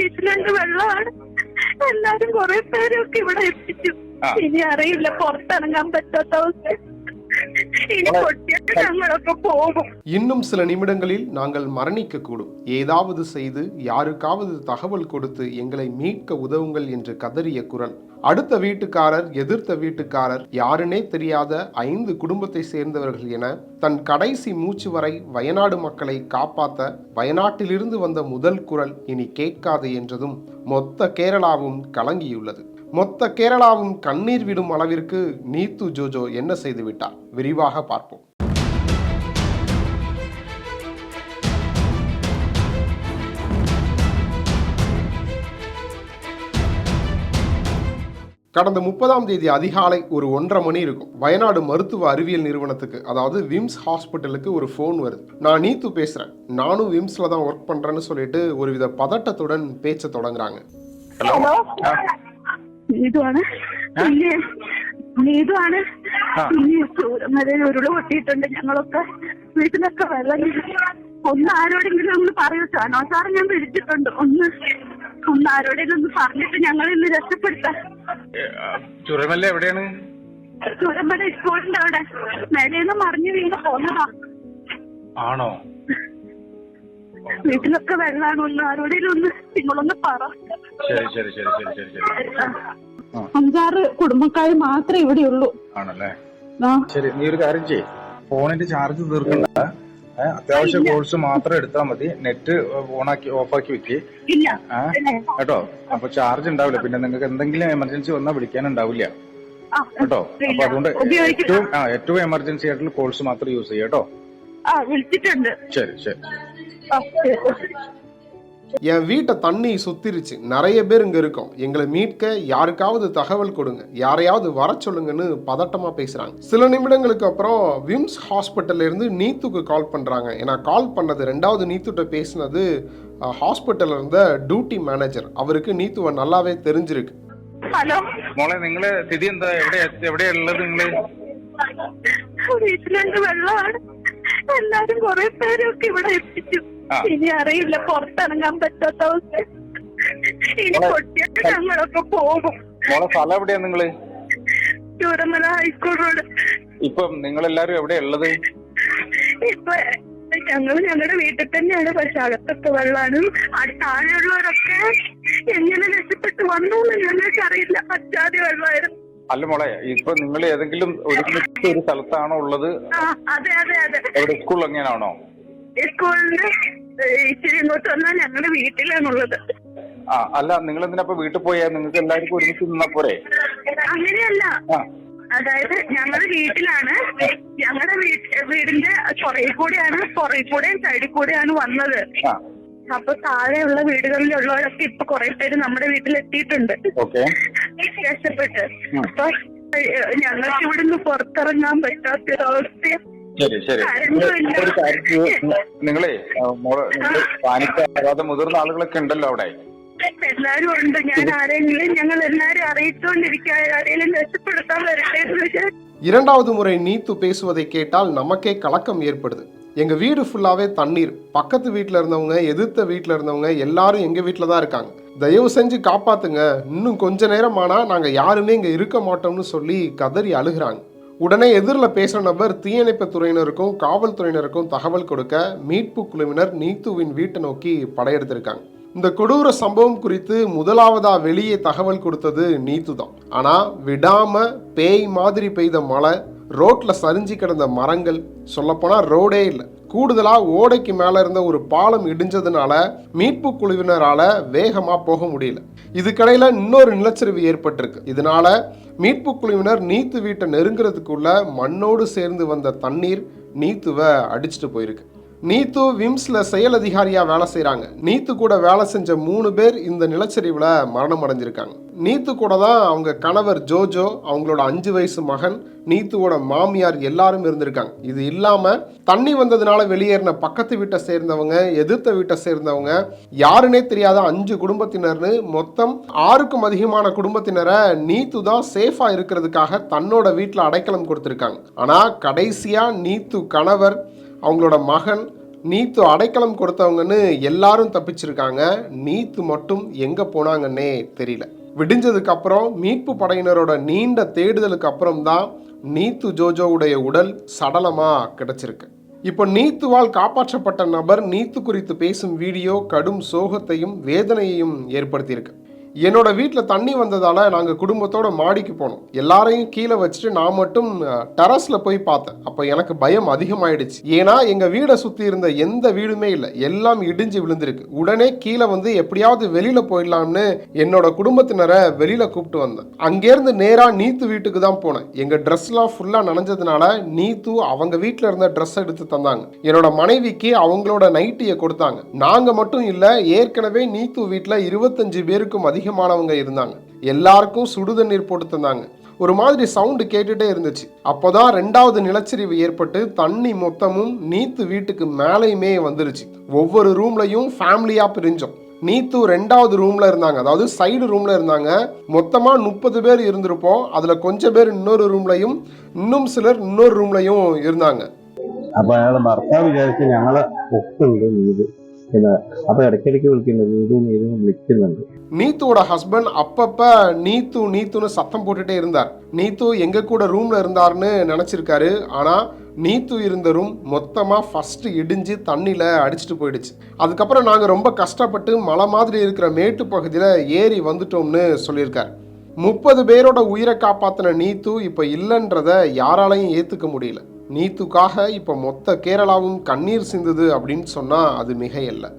വീട്ടിലുണ്ട് വെള്ളമാണ്. എല്ലാരും കുറെ പേരൊക്കെ ഇവിടെ എത്തിച്ചു. ഇനി അറിയില്ല പുറത്തിറങ്ങാൻ പറ്റാത്ത അവസ്ഥ. இன்னும் சில நிமிடங்களில் நாங்கள் மரணிக்கக்கூடும் ஏதாவது செய்து யாருக்காவது தகவல் கொடுத்து எங்களை மீட்க உதவுங்கள் என்று கதறிய குரல் அடுத்த வீட்டுக்காரர் எதிர்த்த வீட்டுக்காரர் யாருனே தெரியாத ஐந்து குடும்பத்தை சேர்ந்தவர்கள் என தன் கடைசி மூச்சு வரை வயநாடு மக்களை காப்பாற்ற வயநாட்டிலிருந்து வந்த முதல் குரல் இனி கேட்காது என்றதும் மொத்த கேரளாவும் கலங்கியுள்ளது மொத்த கேரளாவும் கண்ணீர் விடும் அளவிற்கு நீத்து ஜோஜோ என்ன செய்து விட்டார்? விரிவாக பார்ப்போம். கடந்த முப்பதாம் தேதி அதிகாலை ஒரு ஒன்றரை மணி இருக்கும். வயநாடு மருத்துவ அறிவியல் நிறுவனத்துக்கு அதாவது விம்ஸ் ஹாஸ்பிட்டலுக்கு ஒரு ஃபோன் வருது. நான் நீத்து பேசுறேன். நானும் விம்ஸ்ல தான் ஒர்க் பண்றேன்னு சொல்லிட்டு ஒருவித பதட்டத்துடன் பேச்ச தொடங்குறாங்க. നീതുവാണ്. പിന്നെ നീതുവാണ്. പിന്നെ ചൂരമലയിൽ ഉരുൾ പൊട്ടിയിട്ടുണ്ട് ഞങ്ങളൊക്കെ. വീട്ടിലൊക്കെ വെള്ളം ഒന്ന് ആരോടെങ്കിലും ഒന്ന് പറയൂ സാനോ സാർ ഞാൻ വിളിച്ചിട്ടുണ്ട്. ഒന്ന് ഒന്ന് ആരോടെങ്കിലും ഒന്ന് പറഞ്ഞിട്ട് ഞങ്ങളെ ഇന്ന് രക്ഷപ്പെടുത്താം ചുരമല്ല എവിടെയാണ്? ചുരമല സ്കൂളിന്റെ അവിടെ. മേലേന്ന് മറിഞ്ഞു വീണ് പോന്നതാ. ആണോ? വീട്ടിലൊക്കെ വെള്ളാണ് ഒന്ന് ആരോടെങ്കിലും ഒന്ന് നിങ്ങളൊന്ന് പറ. ശരി ശരി ശരി ശരി ശരി ശരി. അഞ്ചാറ് കുടുംബക്കാർ മാത്രമേ ഇവിടെയുള്ളൂ. ആണല്ലേ? ആ. ശരി നീ ഒരു കാര്യം ചെയ്യ്. ഫോണിന്റെ ചാർജ് തീർക്കണ്ട. ഏ, അത്യാവശ്യ കോഴ്സ് മാത്രം എടുത്താൽ മതി. നെറ്റ് ഓണാക്കി ഓഫാക്കി വെക്ക്. ഇല്ല. ആ കേട്ടോ? അപ്പൊ ചാർജ് ഉണ്ടാവില്ല. പിന്നെ നിങ്ങൾക്ക് എന്തെങ്കിലും എമർജൻസി വന്നാൽ വിളിക്കാനുണ്ടാവില്ല ആ, കേട്ടോ? അപ്പൊ അതുകൊണ്ട് ഉപയോഗിക്കില്ല. ഏറ്റവും ആ ഏറ്റവും എമർജൻസി ആയിട്ടുള്ള കോഴ്സ് മാത്രം യൂസ് ചെയ്യാം കേട്ടോ? ആ വിളിച്ചിട്ടുണ്ട്. ശരി ശരി. என் வீட்டை தண்ணி சுத்திருச்சு நிறைய பேர் இங்க இருக்கோம் எங்களை மீட்க யாருக்காவது தகவல் கொடுங்க யாரையாவது வர சொல்லுங்கன்னு பதட்டமா பேசுறாங்க சில நிமிடங்களுக்கு அப்புறம் விம்ஸ் ஹாஸ்பிட்டல்ல இருந்து நீத்துக்கு கால் பண்றாங்க ஏன்னா கால் பண்ணது ரெண்டாவது நீத்துட்ட பேசினது ஹாஸ்பிட்டல்ல இருந்த டியூட்டி மேனேஜர் அவருக்கு நீத்துவை நல்லாவே தெரிஞ்சிருக்கு ഹലോ മോളെ നിങ്ങള് സ്ഥിതി എന്താ എവിടെ എവിടെയാ ഉള്ളത് നിങ്ങള് വീട്ടിലുണ്ട് വെള്ളമാണ് എല്ലാരും കുറെ പേരൊക്കെ ഇവിടെ എത്തിച്ചു. ഇനി അറിയില്ല പുറത്തിറങ്ങാൻ പറ്റാത്ത അവസ്ഥ ഇനി പൊട്ടിയൊക്കെ ഞങ്ങളൊക്കെ പോകും. മോളെ സ്ഥലം എവിടെയാ നിങ്ങൾ? Chooramala high school road. ഇപ്പം നിങ്ങളെല്ലാരും എവിടെയാ ഉള്ളത് ഇപ്പൊ ഞങ്ങൾ ഞങ്ങളുടെ വീട്ടിൽ തന്നെയാണ് പക്ഷെ അകത്തൊക്കെ വെള്ളമാണ് താഴെയുള്ളവരൊക്കെ എങ്ങനെ രക്ഷപ്പെട്ട് വന്നു എന്ന് ഞങ്ങൾക്ക് അറിയില്ല പറ്റാതെ വെള്ളമായിരുന്നു. അല്ല മോളെ ഇപ്പൊ നിങ്ങൾ ഏതെങ്കിലും ഒരു ഒരു സ്ഥലത്താണോ ഉള്ളത്? അതെ അതെ അതെ. എവിടെ? സ്കൂൾ എങ്ങനെയാണോ? ഇച്ചിരി ഇങ്ങോട്ട് വന്നാൽ ഞങ്ങളുടെ വീട്ടിലാണുള്ളത്. ആ അല്ല നിങ്ങൾ എന്തിനാ ഇപ്പൊ വീട്ടിൽ പോയാ? നിങ്ങൾക്ക് എല്ലാവർക്കും ഒരുമിച്ച് നിന്നാ പോരെ? അങ്ങനെയല്ല. ആ. അതായത് ഞങ്ങളുടെ വീട്ടിലാണ്. ഞങ്ങളുടെ വീടിന്റെ പുറകിൽ കൂടെയാണ് പുറകിൽ കൂടെയും സൈഡിൽ കൂടെയാണ് വന്നത്. ആ. അപ്പൊ താഴെയുള്ള വീടുകളിലുള്ളവരൊക്കെ ഇപ്പൊ കുറെ പേര് നമ്മുടെ വീട്ടിലെത്തിയിട്ടുണ്ട്. ഓക്കെ. രക്ഷപ്പെട്ട് ഉം. അപ്പൊ ഏഹ്, ഞങ്ങൾക്ക് ഇവിടുന്ന് പുറത്തിറങ്ങാൻ പറ്റാത്തൊരവസ്ഥ ശരി ശരി കരണ്ടുമില്ല. ഒരു കാര്യം ചെയ്യ്. നിങ്ങളേ ആ, മോളെ നിങ്ങൾ പാനിക്കാതെ മുതിർന്ന ആളുകളൊക്കെ ഉണ്ടല്ലോ അവിടെ എല്ലാരും ഉണ്ട് ഞാൻ ആരെങ്കിലും ഞങ്ങൾ എല്ലാരും അറിയിച്ചുകൊണ്ടിരിക്കുക ആരെങ്കിലും രക്ഷപ്പെടുത്താൻ വരട്ടെ എന്ന് വിചാരിച്ചു இரண்டாவது முறை நீத்து பேசுவதை கேட்டால் நமக்கே கலக்கம் ஏற்படுது எங்க வீடு ஃபுல்லாவே தண்ணீர் பக்கத்து வீட்டில் இருந்தவங்க எதிர்த்த வீட்டில் இருந்தவங்க எல்லாரும் எங்க வீட்டில் தான் இருக்காங்க தயவு செஞ்சு காப்பாத்துங்க. இன்னும் கொஞ்ச நேரம் ஆனால் நாங்கள் யாருமே இங்கே இருக்க மாட்டோம்னு சொல்லி கதறி அழுகிறாங்க. உடனே எதிரில் பேசுகிற நபர் தீயணைப்பு துறையினருக்கும் காவல்துறையினருக்கும் தகவல் கொடுக்க மீட்பு குழுவினர் நீத்துவின் வீட்டை நோக்கி படையெடுத்திருக்காங்க. இந்த கொடூர சம்பவம் குறித்து முதலாவதா வெளியே தகவல் கொடுத்தது நீத்து தான். ஆனால் விடாம பேய் மாதிரி பெய்த மழை ரோட்டில் சரிஞ்சு கிடந்த மரங்கள் சொல்லப்போனால் ரோடே இல்லை. கூடுதலாக ஓடைக்கு மேலே இருந்த ஒரு பாலம் இடிஞ்சதுனால மீட்பு குழுவினரால் வேகமாக போக முடியல. இதுக்கடையில் இன்னொரு நிலச்சரிவு ஏற்பட்டிருக்கு. இதனால மீட்பு குழுவினர் நீத்து வீட்டை நெருங்குறதுக்குள்ள மண்ணோடு சேர்ந்து வந்த தண்ணீர் நீத்துவை அடிச்சுட்டு போயிருக்கு. நீத்து விம்ஸ்ல செயல் அதிகாரியாக வேலை செய்கிறாங்க நீத்து கூட வேலை செஞ்ச மூணு பேர் இந்த நிலச்சரிவில் மரணம் அடைஞ்சிருக்காங்க. நீத்து கூட தான் அவங்க கணவர் ஜோஜோ அவங்களோட அஞ்சு வயசு மகன் நீத்துவோட மாமியார் எல்லாரும் இருந்திருக்காங்க. இது இல்லாமல் தண்ணி வந்ததுனால வெளியேறின பக்கத்து வீட்டை சேர்ந்தவங்க எதிர்த்த வீட்டை சேர்ந்தவங்க யாருன்னே தெரியாத அஞ்சு குடும்பத்தினர்னு மொத்தம் ஆறுக்கும் அதிகமான குடும்பத்தினரை நீத்து தான் சேஃபாக இருக்கிறதுக்காக தன்னோட வீட்டில் அடைக்கலம் கொடுத்துருக்காங்க. ஆனால் கடைசியாக நீத்து கணவர் அவங்களோட மகன் நீத்து அடைக்கலம் கொடுத்தவங்கன்னு எல்லாரும் தப்பிச்சிருக்காங்க. நீத்து மட்டும் எங்கே போனாங்கன்னே தெரியல. விடிஞ்சதுக்கு அப்புறம் மீட்பு படையினரோட நீண்ட தேடுதலுக்கு அப்புறம் தான் நீத்து ஜோஜோவுடைய உடல் சடலமாக கிடச்சிருக்கு. இப்போ நீத்துவால் காப்பாற்றப்பட்ட நபர் நீத்து குறித்து பேசும் வீடியோ கடும் சோகத்தையும் வேதனையையும் ஏற்படுத்தியிருக்கு. என்னோடய வீட்டில் தண்ணி வந்ததால நாங்கள் குடும்பத்தோட மாடிக்கு போனோம். எல்லாரையும் கீழே வச்சுட்டு நான் மட்டும் டெரஸில் போய் பார்த்தேன். அப்போ எனக்கு பயம் அதிகமாயிடுச்சு. ஏன்னா எங்கள் வீடை சுற்றி இருந்த எந்த வீடுமே இல்லை. எல்லாம் இடிஞ்சு விழுந்திருக்கு. உடனே கீழே வந்து எப்படியாவது வெளியில் போயிடலாம்னு என்னோட குடும்பத்தினரை வெளியில் கூப்பிட்டு வந்தேன். அங்கேருந்து நேராக நீத்து வீட்டுக்கு தான் போனேன். எங்கள் ட்ரெஸ்லாம் ஃபுல்லாக நனைஞ்சதுனால நீத்து அவங்க வீட்டில் இருந்த ட்ரெஸ் எடுத்து தந்தாங்க. என்னோட மனைவிக்கு அவங்களோட நைட்டியை கொடுத்தாங்க. நாங்கள் மட்டும் இல்லை ஏற்கனவே நீத்து வீட்டில் இருபத்தஞ்சு பேருக்கும் அதிகமானவங்க இருந்தாங்க எல்லாருக்கும் சுடுதண்ணீர் போட்டு தந்தாங்க ஒரு மாதிரி சவுண்டு கேட்டுட்டே இருந்துச்சு அப்போதான் ரெண்டாவது நிலச்சரிவு ஏற்பட்டு தண்ணி மொத்தமும் நீத்து வீட்டுக்கு மேலேயுமே வந்துருச்சு ஒவ்வொரு ரூம்லையும் ஃபேமிலியா பிரிஞ்சோம் நீத்து ரெண்டாவது ரூம்ல இருந்தாங்க அதாவது சைடு ரூம்ல இருந்தாங்க மொத்தமா முப்பது பேர் இருந்திருப்போம் அதுல கொஞ்சம் പേർ இன்னொரு റൂമിലെയും இன்னுം சிலர் இன்னொரு റൂമിലെയും இருந்தாங்க അപ്പൊ അയാളെ ഭർത്താവ് വിചാരിച്ച് ഞങ്ങളെ ഒപ്പുണ്ട് இல்லை அப்போ எனக்கு கிடைக்கவிருக்கின்றது எதுவும் எதுவும் இருக்கின்றது நீத்துவோட ஹஸ்பண்ட் அப்பப்போ நீத்து நீத்துன்னு சத்தம் போட்டுட்டே இருந்தார். நீத்து எங்க கூட ரூம்ல இருந்தார்னு நினச்சிருக்காரு. ஆனால் நீத்து இருந்த ரூம் மொத்தமாக ஃபஸ்ட்டு இடிஞ்சு தண்ணியில அடிச்சுட்டு போயிடுச்சு. அதுக்கப்புறம் நாங்கள் ரொம்ப கஷ்டப்பட்டு மலை மாதிரி இருக்கிற மேட்டு பகுதியில் ஏறி வந்துட்டோம்னு சொல்லியிருக்காரு. முப்பது பேரோட உயிரை காப்பாற்றின நீத்து இப்போ இல்லைன்றத யாராலையும் ஏற்றுக்க முடியல. நீத்துக்காக இப்போ மொத்த கேரளாவும் கண்ணீர் சிந்துது அப்படின்னு சொன்னால் அது மிகையல்ல.